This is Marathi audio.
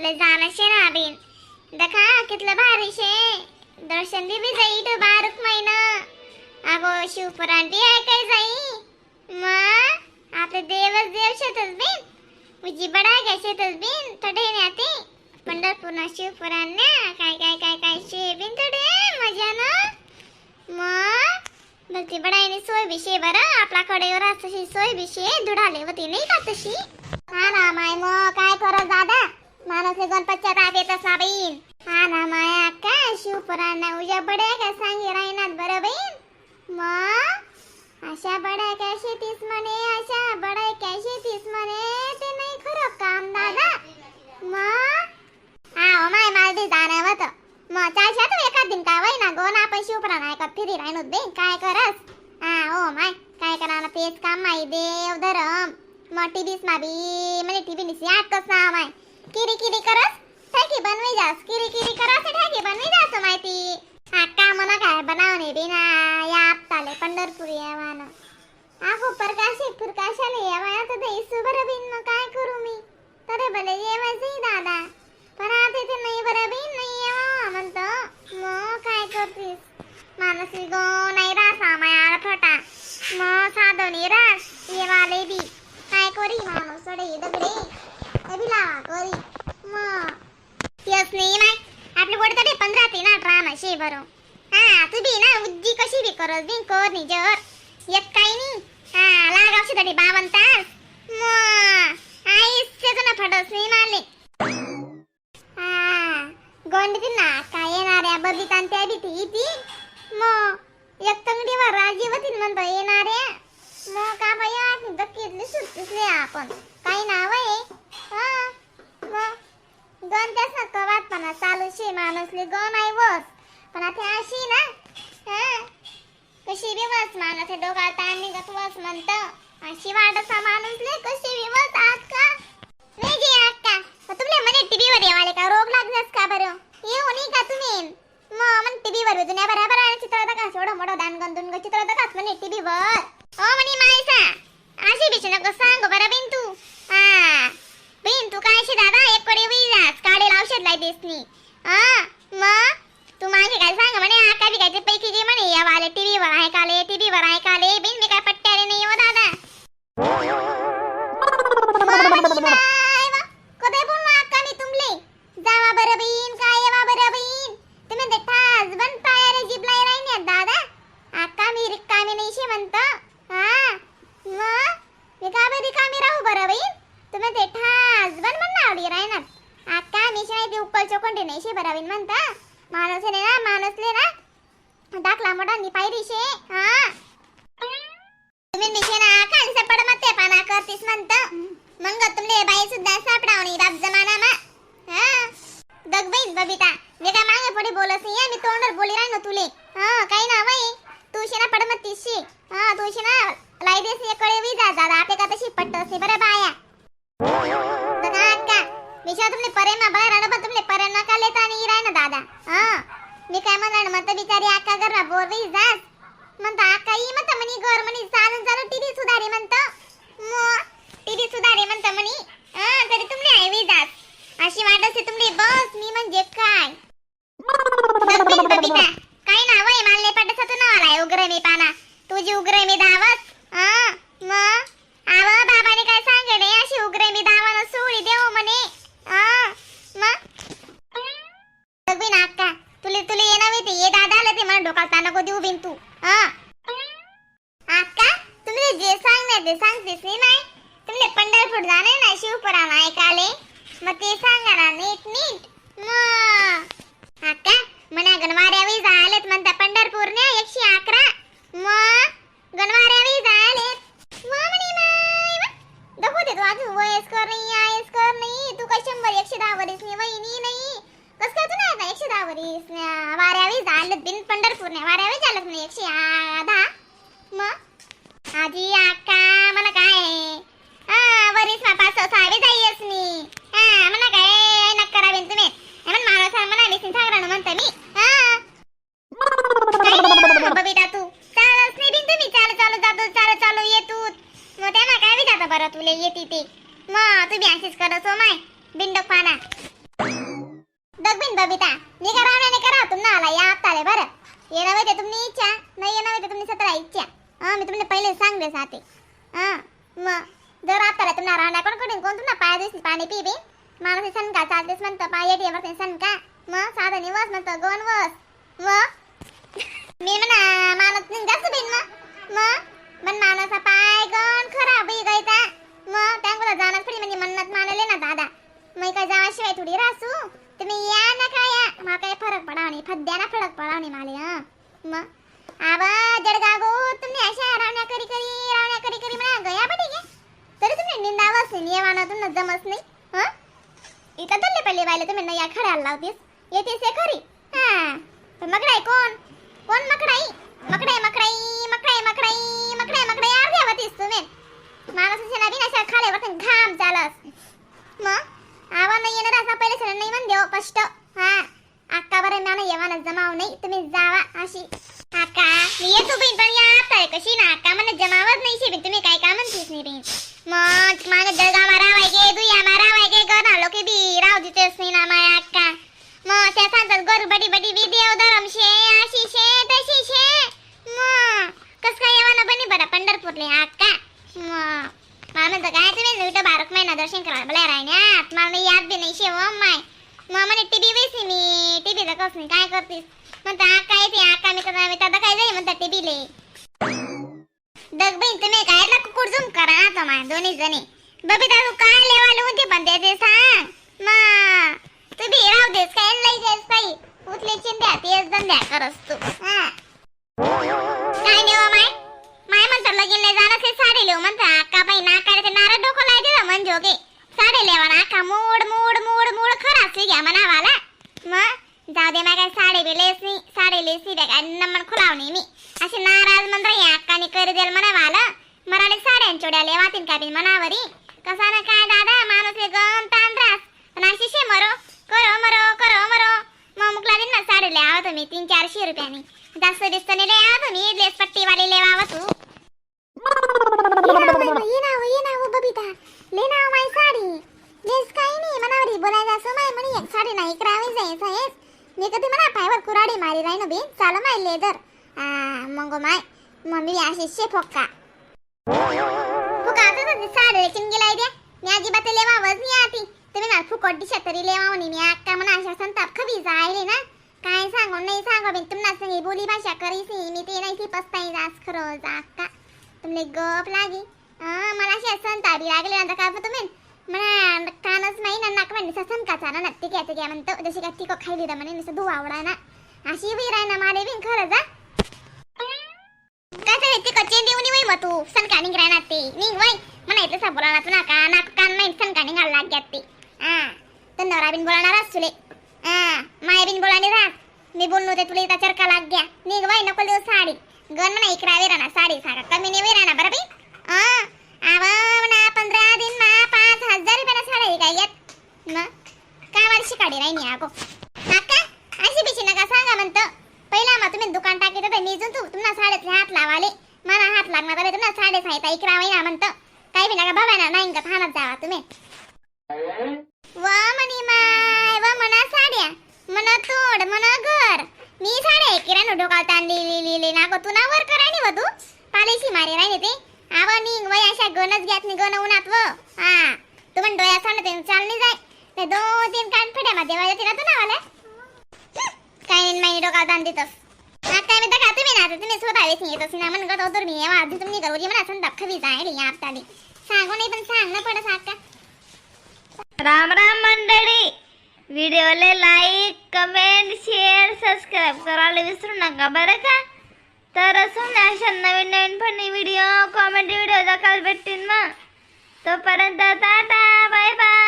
पंढरपूरला जाणं शे ना बिन. दखा कितलं भारी शे. दर्शन दिवी जाई तो बारक महिना अगो शिवपुरांटी आहे काय जाई मग आपले देवच देव शेतच बिन. उजी बडा काय शेतच बिन थडे न्याते पंढरपूरना शिवपुरांना काय काय काय काय शे बिन थोडे मजा ना मग भक्ती बडाईने सोय बिशे बरं. आपला कडेवर तशी सोय बिशे धुडाले होती नाही का तशी? हा ना माय मग काय करत दादा माणसले गणपतच्या ताप येत असा बहीण हा ना माया का शिवपुरांना उजा बड्या का सांगी राहणार बरं बहीण मग अशा बड्या काय शेतीस म्हणे अशा बड्या काय शेतीस म्हणे ते नाही खरं काम दादा मग हा ओ माय माल दे जाणं होतं मग चालशा तू एखाद दिन काय वय ना शिवपणा नाही का? फिरी राहिनो दे काय करस? हा ओ माय काय करा तेच काम माई देव धरम. मग टीव्हीस मा बी म्हणजे टीव्ही निसी आटकस ना माय. किरी किरी करस? ठेकी बनवी जास. किरी किरी करस ठेकी बनवी जास माहिती? हा का म्हणा काय? बनावणे बी ना या आपताले पंढरपूर येवाना. आगो प्रकाशी प्रकाशाले येवाया? तर ते इसू बरं बिन मग काय करू मी? तरे भले येवायचंही दादा. पण आता ते नाही बरं बिन नाही येवा म्हणतो. मग काय करतीस मानसी गो नाही रासा माया फटा मग साधवणी रास येवाले बी काय करी माणूस सडे दगडे ते लावा करी म तेच नाही नाही आपले पोट तरी पंधरा ते ना राम शे बरो हा तू बी ना उज्जी कशी बी करत बी कर नि जर एक काही नाही हा लागावशी तरी बा तास मग आईस ते ना फटस नाही मारले हा गोंडती ना काय येणाऱ्या बबितान त्या बी ती ती मग एक तंगडीवर राजीवतीन म्हणतो येणाऱ्या मग का बाई आज दक्कीतली सुटतीसले आपण काही नाव आहे हा मग गण त्याच ना कवातपणा चालू शे माणूसले? ग नाही वस पण आता अशी ना हा? कशी बी वस माणूस डोका ताण निघत वस म्हणत. अशी वाटत माणूसले कशी बी वस आज का? नाही जी अक्का मग तुमले म्हणे टीव्ही वर येवाले का? रोग लागलाच का बरं? येऊ नाही का तुम्ही? मग मन टीव्ही वर जुन्या बराबर आणि चित्र होता का एवढं मोठं दान गंदून चित्र होता का म्हणे टीव्ही वर हो म्हणे मायसा अशी बिच नको सांग बरं बिन तू हा बिन तू काय शे दादा? एक कडे विजास काढेल औषध लाई देसनी हा मग? तू मागे काय सांग म्हणे आका बी काय पैकी जे म्हणे या वाले टीव्ही वर ऐकाले टीव्ही वर ऐकाले बिन मी काय नाही हो दादा? कधी मी तुमले? जावा बरं बहीण काय येवा बरं बहीण तुम्ही ते ठास बन जिबलाई राहिन्यात दादा. अक्का मी रिकामी नाही शे म्हणत. हा मग? मी का बी रिकामी राहू बरं बहीण तुम्ही ते ठास बन म्हणणं आवडी राहणार. अक्का मी शाळेत उकल चोकंडी नाही शे बरं बहीण म्हणता. माणूस आहे ना माणूसले ना. दाखला मोठा निपायरी शे हा तुम्ही निशे ना खानसे पड मते पाना करतीस म्हणत मग तुमले बाई सुद्धा सापडावणी बाप जमाना मा हा दग बाई बबिता मी काय मागे पुढे बोलत नाही मी तोंडवर बोली राहिनो तुले हा काही ना बाई तू शे ना पड मतीशी हा तू शे ना लाई देस ने कळे वी जा दादा आपे का तशी पट्टस बरं बाया दादा अक्का विषय तुमने परे मा बाहेर आण पण तुमने परे नका लेता नाही राय ना दादा। हा मी काय म्हणणार मत बिचारी आका कर बोर वी जास। म्हणता आका ई म्हणता म्हणी घर म्हणी चालून चालू टीव्ही सुधारे म्हणतं मो टीव्ही सुधारे म्हणतं म्हणी हा तरी तुमले आहे जास अशी वाटत असे तुमने बस मी म्हणजे काय बबी- बबिता। काय नाव आहे मालने पटत तू नाव आलाय उग्र मी पाना। तुझी उग्र मी धावत हा मग आव बाबाने काय सांगणे अशी उग्र मी धावानं सोळी देव म्हणे हा मग बघ ना अक्का तुले तुले ये ना ते ये दादा आलं ते मला डोकाला नको देऊ बिन तू हा अक्का तुम्ही जे ना ते सांगतेस नाही नाही तुमले पंढरपूर जाणे ना शिवपुराण ऐकाले मग ते सांगा नीट नीट मग अक्का मना गणवाऱ्यावी जालेत म्हणता पंढरपूर ने एकशे अकरा मग तो माय बिंडक पाना दगबिन बबिता निघा राहण्याने करा तुम्हाला आला या आता आले बरं येणं वेते तुमनी इच्छा नाही येणं वेते तुमनी सतरा इच्छा. हां मी तुमने पहिले सांगले साते. हां मग जर आता तुम्हाला राहण्या पण कडून कोण तुम्हाला पाया दिसली पाणी पी बी. माणूस सनका चालतेस म्हणतं पाय येते वरती सनका मग साधा निवास म्हणतं गोवन वस. मग मी म्हणा माणूस जास्त बिन मग मग पण माणसा पाय गण खराब ही मग त्यांना जाणार थोडी म्हणजे मन्नत मानले ना दादा. मी काय जावाशिवाय थोडी रासू तुम्ही या ना काय? या मला काय फरक पडावणी फद्या ना फरक पडावणी माले हा. मग? आवा जडगागो तुम्ही अशा रावण्या करी करी रावण्या करी करी म्हणा गया पडी गे. तरी तुम्ही निंदावस नियमाना तुम्हाला जमस नाही हा? इथं दल्ले पल्ले बायले तुम्ही नाही या खड्याला लावतीस. येतेस हे खरी? हा. पण कोण? कोण मकडाई? मकडाई मकडाई मकडाई मकडाई मकडाई मकडाई अर्ध्या होतीस तुम्ही माणूस ना बिना अशा खाले वरतून घाम चालस मग आवा नाही येणार असा पहिले सर नाही म्हण देव कष्ट हा अक्का बरं मला येवाना जमाव नाही तुम्ही जावा अशी अक्का मी येतो बिन पण या आता कशी ना अक्का मला जमावत नाही शे तुम्ही काय का म्हणतीस नाही बिन मग माग जळगा मारा वायगे दुया मारा वायगे गर आलो की बी राव दितेस नाही ना माया अक्का मग त्या सांगतात गर बडी बडी बी देव धरम शे अशी शे तशी शे मग कस काय येवाना बनी बरा पंढरपूरले अक्का मग मला म्हणतं काय तुम्ही इथं बारक महिना दर्शन करायला बोलाय राहण्यात मला नाही याद बी नाही शेव माय मग म्हणे टीव्ही वेसी मी टीव्हीला कस नाही काय करतीस? म्हणता आका येते आका मी कदा मी दादा काय जाई म्हणता टीव्हीले दग बहीण तुम्ही काय ला कुकुड झुम करा आता तुम्हा दोन्ही जणी. बबिता तू काय लेवाले होते पण ते ते सांग. मा तू भी राव देस काय लई जायस काही उतले चिंद्या तेच धंद्या करस तू. म्हणता या अक्काने कर देल म्हणावाला मराठी साड्यां चोड्या लेवातीन का बिन म्हणावरी कसा ना काय दादा माणूस ले गम तान रास. पण अशी शे मरो? करो मरो करो मरो. मग मुकला दिन ना साडे ले आवा तुम्ही तीन चारशे रुपयानी. जास्त दिसत नाही ले आवा तुम्ही लेस पट्टी वाली लेवा तू ये नाव ये नाव बबिता ले नाव माय साडी. लेस काही नाही मनावरी बोलायचं असं माय म्हणे. एक साडी नाही करावी जायचं आहेस मी कधी పైవర్ కురాడి कुराडी రైను राही ना లేదర్ चाल माय लेदर. आ आता तर लेकिन गेलाय मी अजिबात नाही आती तुम्ही ना फुकट दिशा तरी मी अक्का अशा संताप जायले ना. काय सांगू नाही सांगू बिन तुम्हाला सांगे बोली भाषा करीसी मी ते नाही ती पस्ताई जास खरं जा अक्का तुमले गप लागी. मला अशी असं ताबी ना. तुम्ही? म्हणा कानच नाही ना नाक म्हणजे ससन का चाना नक्की घ्यायचं घ्या म्हणतो जशी काय तिको खायली दा म्हणे नुसतं धुवा आवडा ना. अशी बी राय ना मारे बिन खरं जा. काय तरी बोला ना का तुले. आ माय बिन बोलाने रास मी बोलणू ते तुला इथं चरका लाग गया निघ वय नको देऊ साडी. गन म्हणा इकडा वेरा साडी सांगा. कमी नाही वेरा ना बरं बी? आ आवा म्हणा पंधरा दिन मा पाच हजार रुपयाला साडी काय येत मग काय मला शिकाडी नाही नी आगो काका अशी बिशी नका सांगा म्हणत. पहिला मग तुम्ही दुकान टाकी तर मी तू तुम्हाला साडेचे हात लावाले. मला हात लागणार तर तुम्हाला साडे साहित्य इकडा ना म्हणतं. काही बी नका बाबा ना नाही का? थानात जावा तुम्ही. व म्हणी माय व मना साड्या. म्हणा तोड म्हणा घर. मी साड्या किराणू डोकाल तांदली लिहिली ना गो तू ना वर करायनी व तू? पालेशी मारे राहिले ते. आवा निंग वय अशा गणच घ्यात नि गण उन्हात व. हा. तुम्ही डोळ्या सांड ते चालली जाय. ते दोन तीन कान माझ्या मध्ये तिला तू नावाला काही नाही महिने डोकाल ताण देतस आता काय मी दका तुम्ही ना तुम्ही स्वतः वेच नाही असे ना मन गत होतो मी येवा आधी तुम्ही करू म्हणा संताप खवी जायली या आपताली सांगू नाही पण सांग ना पडस आता राम राम मंडळी. व्हिडिओले लाईक कमेंट शेअर सबस्क्राईब करायला विसरू नका बरं का? तर असून अशा नवीन नवीन फनी व्हिडिओ कॉमेडी व्हिडिओ काल भेटतील मग. तोपर्यंत टाटा बाय बाय